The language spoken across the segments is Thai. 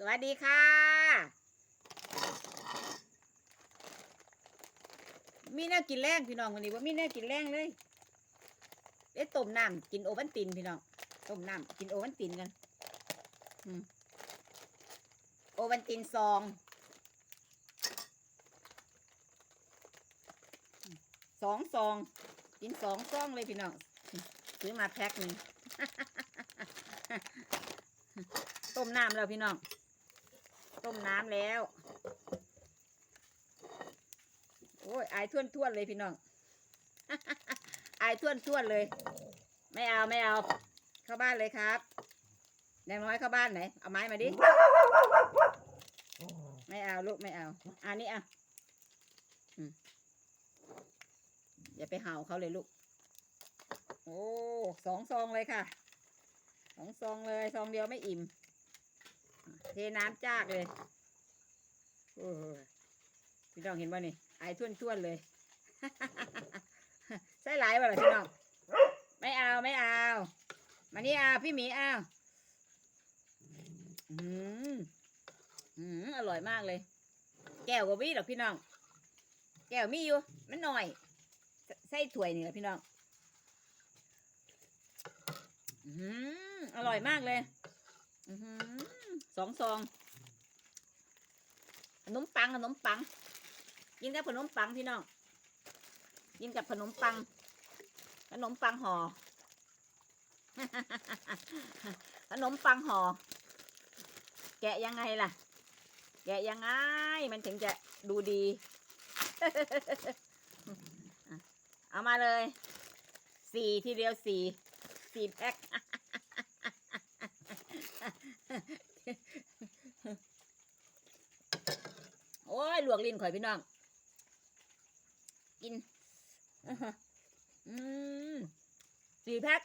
สวัสดีค่ะ มีแนวกินแรงพี่น้องวันนี้ว่ามีแนวกินแรงเลยเอ๊ะต้มน้ำกินโอวันตินพี่น้องต้มน้ำกินโอวันตินกันโอวันตินซองสองซอง กินสองซองเลยพี่น้องซื้อมาแพ็คหนึ่งต้มน้ำแล้วพี่น้อง ต้มน้ำแล้ว โอ้ยอายท่วนท่วนๆเลยพี่น้อง อายท่วนท่วนๆเลย ไม่เอาไม่เอา เข้าบ้านเลยครับแดงน้อยเข้าบ้านไหน เอาไม้มาดิ ไม่เอาลูกไม่เอา อันนี้อะอย่าไปเห่าเขาเลยลูก โอ้สองซองเลยค่ะ สองซองเลยซองเดียวไม่อิ่ม เทน้ำจากเลยโอ้พี่น้องเห็นป่ะนี่ไอท่วนท่วนๆเลยใส่หลายป่ะล่ะพี่น้องไม่เอาไม่เอามานี่เอาพี่หมีเอาอืมอืมอร่อยมากเลย แก้วกว่าวิหรอกพี่น้อง แก้วมีอยู่มันหน่อยใส่ถ้วยนี่แหละพี่น้องอืมอร่อยมากเลย อือหือ สองซองขนมปังขนมปัง กินกับขนมปังพี่น้อง กินกับขนมปัง ขนมปังห่อ ขนมปังห่อ แกะยังไงล่ะ แกะยังไง มันถึงจะดูดี เอามาเลย สี่ทีเดียวสี่สี่แพ็ค โอ้ย ลวกลิ้นข่อยพี่น้อง กินอือหืออืมสี่แพ็ค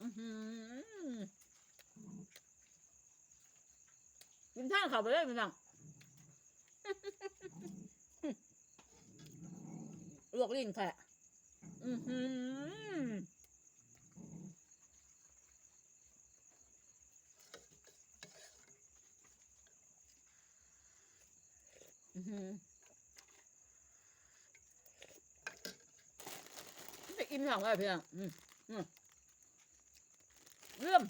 อื้อหือกินท่าเขาไปเลยพี่น้องลวกลิ้นค่ะ อือหืออื้อหือ ไปกินของอะไรเพี่อนอืมอืมเรื่อม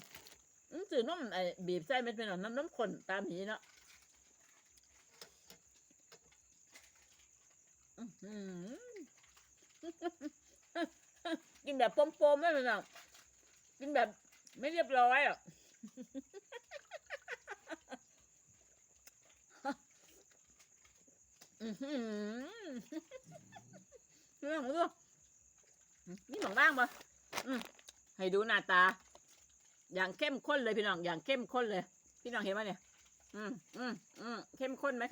มันสื่อน้ำไอ้บีบใส่เม็ดเป็นหนอน้ำน้ำข้นตามนี้เนาะอื้อหือกินแบบปมๆไม่เป็นหรอกกินแบบไม่เรียบร้อยอะ อื้อหือเรื่องของเรื่องนี่หมองบ้างปะให้ดูหน้าตา อย่างเข้มข้นเลยพี่น้อง อย่างเข้มข้นเลย พี่น้องเห็นไหมเนี่ย อืมอืมอืมเข้มข้นไหม